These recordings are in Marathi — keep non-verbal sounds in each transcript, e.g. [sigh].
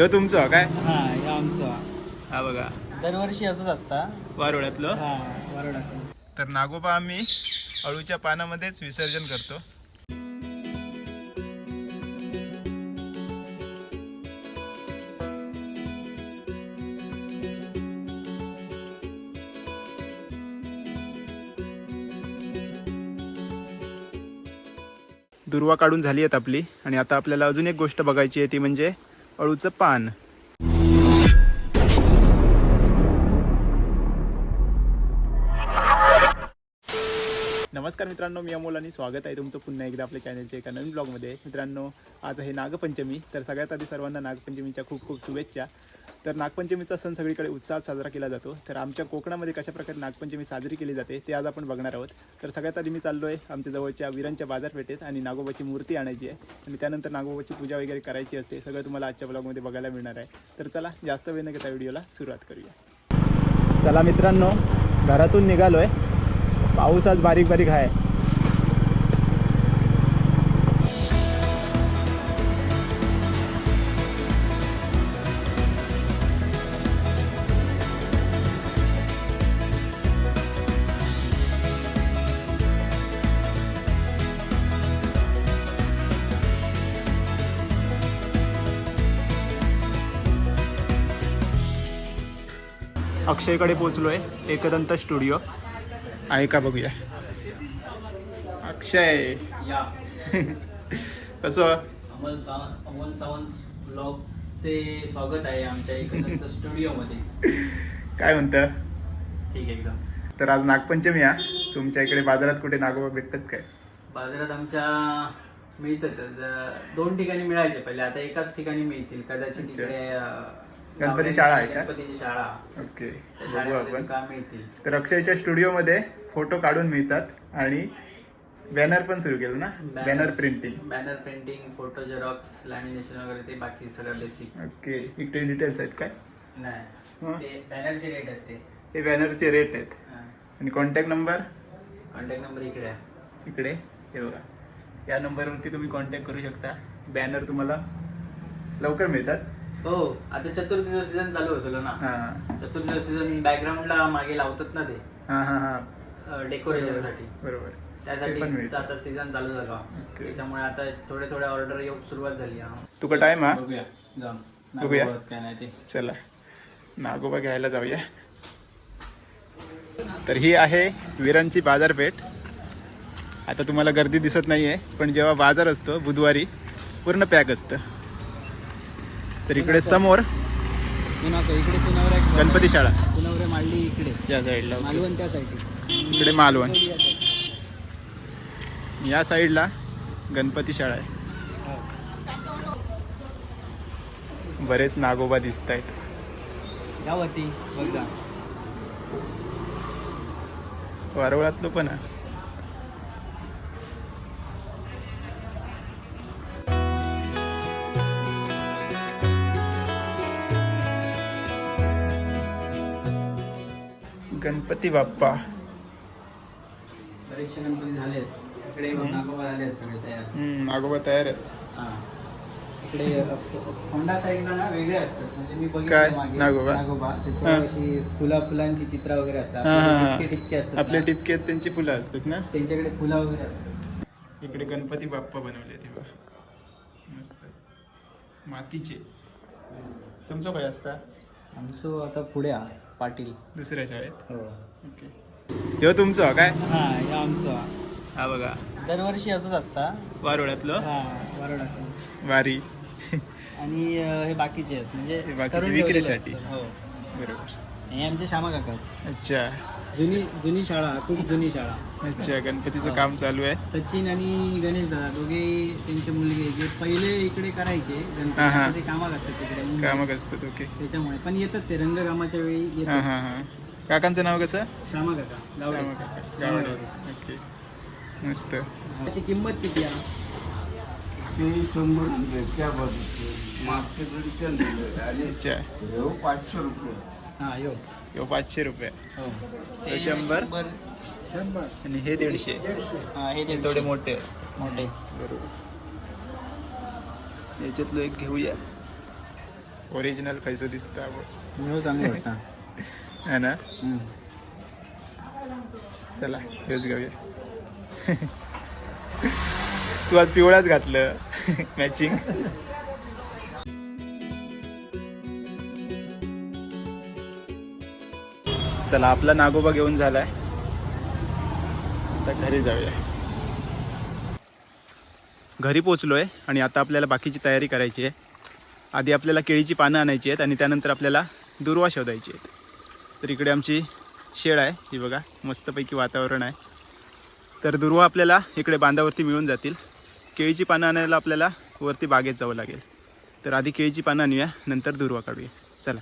ह्यो तुमचं काय? हा हे आमचं. हा बघा. दरवर्षी असंच असता. वारोळ्यातलं? हा वरडाकडे तर नागोबा आम्ही अळूच्या पानामध्येच विसर्जन करतो. दुर्वा काढून झाली आहेत आपली. आणि आता आपल्याला अजून एक गोष्ट बघायची आहे ती म्हणजे अळूचं पान. नमस्कार मित्रांनो मी अमोल आणि स्वागत आहे तुमचं पुन्हा एकदा आपल्या चॅनलच्या एका नवीन ब्लॉगमध्ये मित्रांनो आज आहे नागपंचमी तर सगळ्यात आधी सर्वांना नागपंचमीच्या खूप खूप शुभेच्छा. तर नागपंचमीचा सण सगळीकडे उत्साहात साजरा केला जातो. तर आमच्या कोकणामध्ये कशा प्रकारे नागपंचमी साजरी केली जाते ते आज आपण बघणार आहोत. तर सगळ्यात आधी मी चाललो आहे आमच्या जवळच्या वीरांच्या बाजारपेठेत आणि नागोबाची मूर्ती आणायची आहे. आणि त्यानंतर नागोबाची पूजा वगैरे करायची असते. सगळं तुम्हाला आजच्या ब्लॉगमध्ये बघायला मिळणार आहे. तर चला जास्त वेळ न घेता व्हिडिओला सुरुवात करूया. चला मित्रांनो घरातून निघालो आहे पाऊस आज बारीक बारीक आहे. अक्षयकडे पोचलोय एकदंत स्टुडिओ. आहे का बघूया. अक्षय. या कसं? अमोल सावंत अमोल सावंत ब्लॉगचे स्वागत आहे आमच्या एकंदर स्टुडिओमध्ये. काय म्हणतं? ठीक आहे एकदम. तर आज नागपंचमी हा. तुमच्या इकडे बाजारात कुठे नागोबा भेटतात काय? बाजारात आमच्या मिळतात. दोन ठिकाणी मिळायचे. पहिले आता एकाच ठिकाणी मिळतील. कदाचित अच्छा. तिकडे अं, गणपती शाळा आहे का? गणपतीची शाळा. ओके त्या बघू शाळेमध्ये आपण. मिळतील. तर अक्षयच्या स्टुडिओमध्ये फोटो काढून मिळतात आणि बॅनर पण सुरू केलं ना? Banner printing banner printing photo xerox lamination वगैरे ते बाकी सगळं बेसिक ओके इकडे डिटेल्स आहेत काय? नाही. ते बॅनरचे रेट आहेत ते. हे बॅनरचे रेट आहेत. आणि कॉन्टॅक्ट नंबर कॉन्टॅक्ट नंबर इकडे आहे. इकडे हे बघा. या नंबरवरती तुम्ही कॉन्टॅक्ट करू शकता. बॅनर तुम्हाला लवकर मिळतात. हो आता चतुर्थीचा सीझन चालू होतो ना. हां. चतुर्थीचा सीझन बॅकग्राऊंडला मागे लावतात ना ते. हां हां हां. डेकोरेशनसाठी. बरोबर. ते त्यासाठी पण मिळतं. आता सीझन चालू झाला. त्याच्यामुळे आता थोडे थोडे ऑर्डर येऊ सुरुवात झाली हा. तुका टाइम हा? बघूया जाऊन. बघूया. नागोबात काय नाही ते. चला. नागोबा घ्यायला जाऊया. तर ही आहे विरांची बाजारपेठ. आता तुम्हाला गर्दी दिसत नाहीये पण जेव्हा बाजार असतो बुधवारी पूर्ण पॅक असतं. तर इकडे समोर इकडे गणपती शाळा. मांडली इकडे. या साईडला मालवण त्या इकडे मालवण. या साईडला गणपती शाळा आहे. बरेच नागोबा दिसत आहेत बघा वारवळातलं पण आहे. गणपती बाप्पा. गणपती झाले इकडे नागोबा झाले आहेत सगळे तयार. नागोबा तयार आहेत. इकडे होंडा साईडला ना वेगळे असतात. म्हणजे मी काय? बघितलं मागे. नागोबा? नागोबा. तिथे हा. अशी फुला फुलांची चित्र वगैरे असतात. हा, हा, हा. आपले टिपके टिपके असतात आपले ना, टिपके आहेत, त्यांची फुलं असतात ना? त्यांच्याकडे फुला वगैरे असतात. इकडे गणपती बाप्पा बनवले ते बघा. मस्त. मातीचे. तुमचं काय असता? आमचं आता पुढे आहे. पाटील. दुसऱ्या शाळेत? हो. ओके. ह्यो तुमचं काय? हा हे आमचं. हा बघा. दरवर्षी असंच असता. वारोळ्यातलं? हा वरोडा वारी. आणि अं, हे बाकीचे आहेत. म्हणजे हे बाकीचे करून ठेवलेले विक्रीसाठी. हो. बरोबर. हे आमचे श्यामा काका आहेत. अच्छा. जुनी जुनी शाळा खूप जुनी शाळा. अच्छा गणपतीचं. काम चालू आहे. सचिन आणि गणेश दादा दोघे त्यांचे मुलगे जे पहिले इकडे करायचे गणपती हा, हा. आता ते कामात असतात तिकडे मुंबईत. कामक असतात ओके. त्याच्यामुळे पण येतात ते रंगकामाच्या वेळी हा येतात. हा हा काकांचं नाव कसं? श्यामा काका गावडे. ओके. मस्त. त्याची किंमत किती आहे? ते शंभर रुपये त्या बाजूचे मागचे जरी आणि अच्छा. पाचशे रुपये. हा यो. ह्यो पाचशे रुपये. हो. हे शंभर. आणि हे दीडशे. हा हे. थोडे मोठे. मोठे. बरोबर. याच्यातलं एक घेऊया. ओरिजिनल खयचो दिसता चांगलं वाटतं. [laughs] है ना. चला हेच घेऊया. [laughs] तू आज पिवळाच घातलं. [laughs] मॅचिंग चला आपला नागोबा घेऊन झालाय. आता घरी जाऊया. घरी पोचलोय आणि आता आपल्याला बाकीची तयारी करायची आहे. आधी आपल्याला केळीची पानं आणायची आहेत आणि त्यानंतर आपल्याला दुर्वा शोधायची आहेत. तर इकडे आमची शेळ आहे ही बघा मस्तपैकी वातावरण आहे. तर दुर्वा आपल्याला इकडे बांधावरती मिळून जातील. केळीची पानं आणायला आपल्याला वरती बागेत जावं लागेल. तर आधी केळीची पानं आणूया नंतर दुर्वा काढूया. चला.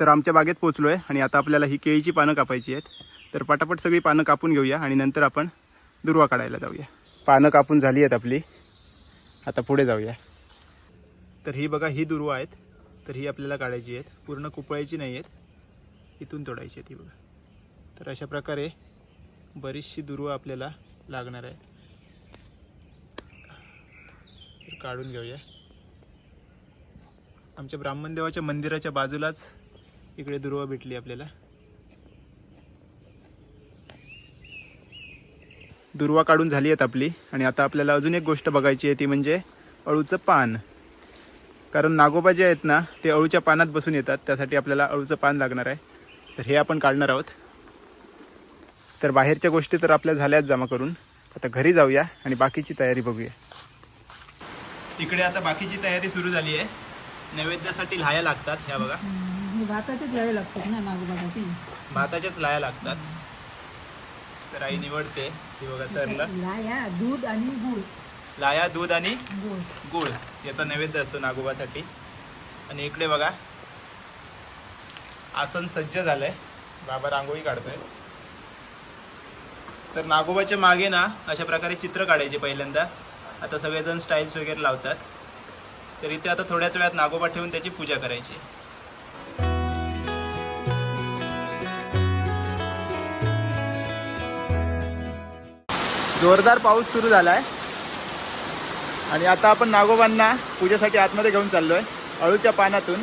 तर आमच्या बागेत पोचलो आहे आणि आता आपल्याला ही केळीची पानं कापायची आहेत. तर पटापट सगळी पानं कापून घेऊया आणि नंतर आपण दुर्वा काढायला जाऊया. पानं कापून झाली आहेत आपली. आता पुढे जाऊया. तर ही बघा ही दुर्वा आहेत. तर ही आपल्याला काढायची आहेत. पूर्ण कुपळायची नाही आहेत. इथून तोडायची आहेत ही बघा. तर अशा प्रकारे बरीचशी दुर्वा आपल्याला लागणार आहेत. तर काढून घेऊया. आमच्या ब्राह्मणदेवाच्या मंदिराच्या बाजूलाच इकडे दुर्वा भेटली आपल्याला. दुर्वा काढून झाली आहेत आपली. आणि आता आपल्याला अजून एक गोष्ट बघायची आहे ती म्हणजे अळूचं पान. कारण नागोबा जे आहेत ना ते अळूच्या पानात बसून येतात. त्यासाठी आपल्याला अळूचं पान लागणार आहे. तर हे आपण काढणार आहोत. तर बाहेरच्या गोष्टी तर आपल्या झाल्याच जमा करून. आता घरी जाऊया आणि बाकीची तयारी बघूया. इकडे आता बाकीची तयारी सुरू झाली आहे. नैवेद्यासाठी लाया लागतात ह्या बघा. हे भाताचे घ्यावे लागतात ना नागोबासाठी लाया लागतात. तर आई निवडते ही बघा सरला. लाया दूध आणि गुळ. लाया दूध आणि गुळ. गुळ. याचा नैवेद्य असतो नागोबासाठी. आणि इकडे बघा. आसन सज्ज झालंय. बाबा रांगोळी काढतोय तर नागोबाच्या मागे ना अशा प्रकारे चित्र काढायचे पहिल्यांदा. आता सगळेजण स्टाईल्स वगैरे लावतात. तर इथे आता थोड्याच वेळात नागोबा ठेवून त्याची पूजा करायची. जोरदार पाऊस सुरू झाला आहे आणि आता आपण नागोबांना पूजेसाठी आतमध्ये घेऊन चाललो आहे अळूच्या पानातून.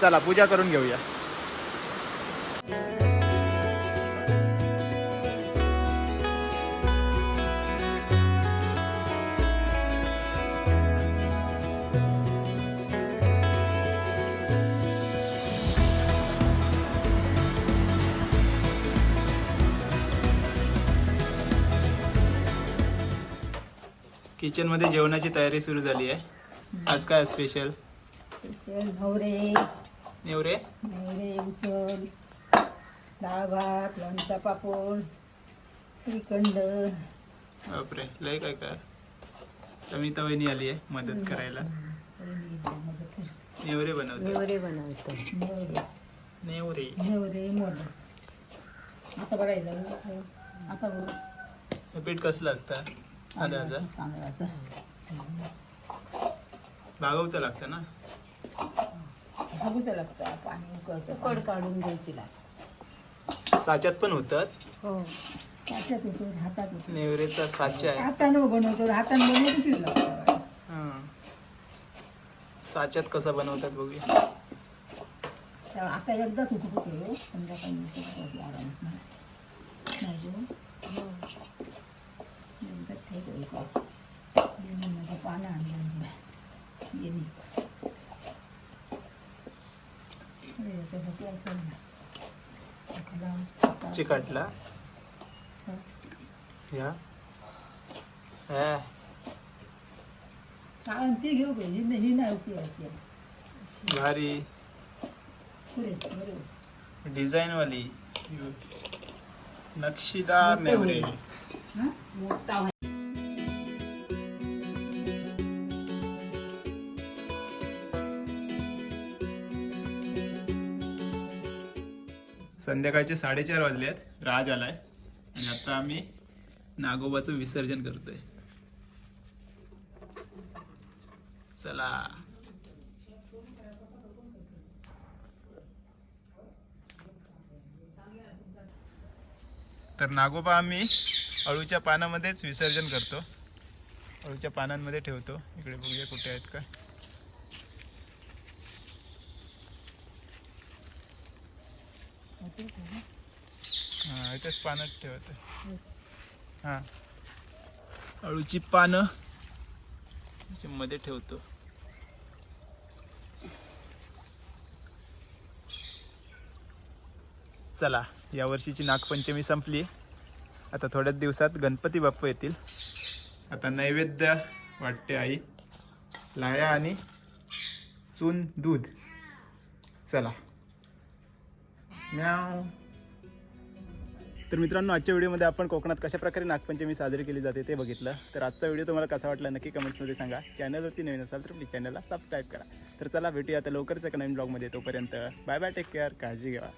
चला पूजा करून घेऊया. किचनमध्ये जेवणाची तयारी सुरू झाली आहे. आज काय स्पेशल स्पेशल भवरे नेवरे? नेवरे उसळ डाळ भात लोणचा पापड श्रीखंड. बापरे लय काय काय कविता वहिनी आली आहे मदत करायला. नेवरे बनवते. नेवरे बनवतो. नेवरे. नेवरे. नेवरे मोड आता बघायला. आता बघ. हे पीठ कसलं असतं? आधा तांदळाचं भागवचं लागतं ना? भागूचं लागतं पाणी उकळतं कड काढून घ्यायची लागतं. साच्यात पण होतात? हो. त्याच्यात होतो हातात होतो. नेवरेचा साचा आहे. हातानं बनवतो हातानं बनवतो लागतं हा. साच्यात कसा बनवतात बघूया. तर आता एकदाच होतो कुठे संध्याकाळी नाही. नाही पानं आणलं चिकटला? या? कारण ती घेऊ पाहिजे नाही ही नाही उपयोगाची भारी. डिझाईन वाली नक्षीदार नेवरे मोठा संध्याकाळचे साडेचार वाजले आहेत राज आलाय. आणि आता आम्ही नागोबाचं विसर्जन करतोय. चला. तर नागोबा आम्ही अळूच्या पानामध्येच विसर्जन करतो. अळूच्या पानांमध्ये ठेवतो. इकडे बघूया कुठे आहेत का. हा इथेच पाण्यात ठेवत. हा. अळूची पानं मध्ये ठेवतो. चला या वर्षीची नागपंचमी संपली. आता थोड्याच दिवसात गणपती बाप्पा येतील. आता नैवेद्य वाटते आई. लाया आणि चून दूध. चला. म्याव. तर मित्रांनो आजच्या व्हिडिओमध्ये आपण कोकणात कशा प्रकारे नागपंचमी साजरी केली जाते ते बघितलं. तर आजचा व्हिडिओ तुम्हाला कसा वाटला नक्की कमेंट्समध्ये सांगा. चॅनलवरती नवीन असाल तर प्लीज चॅनलला सबस्क्राईब करा. तर चला भेटूया आता लवकरच एका नवीन ब्लॉगमध्ये. तोपर्यंत बाय बाय टेक केअर काळजी घ्या.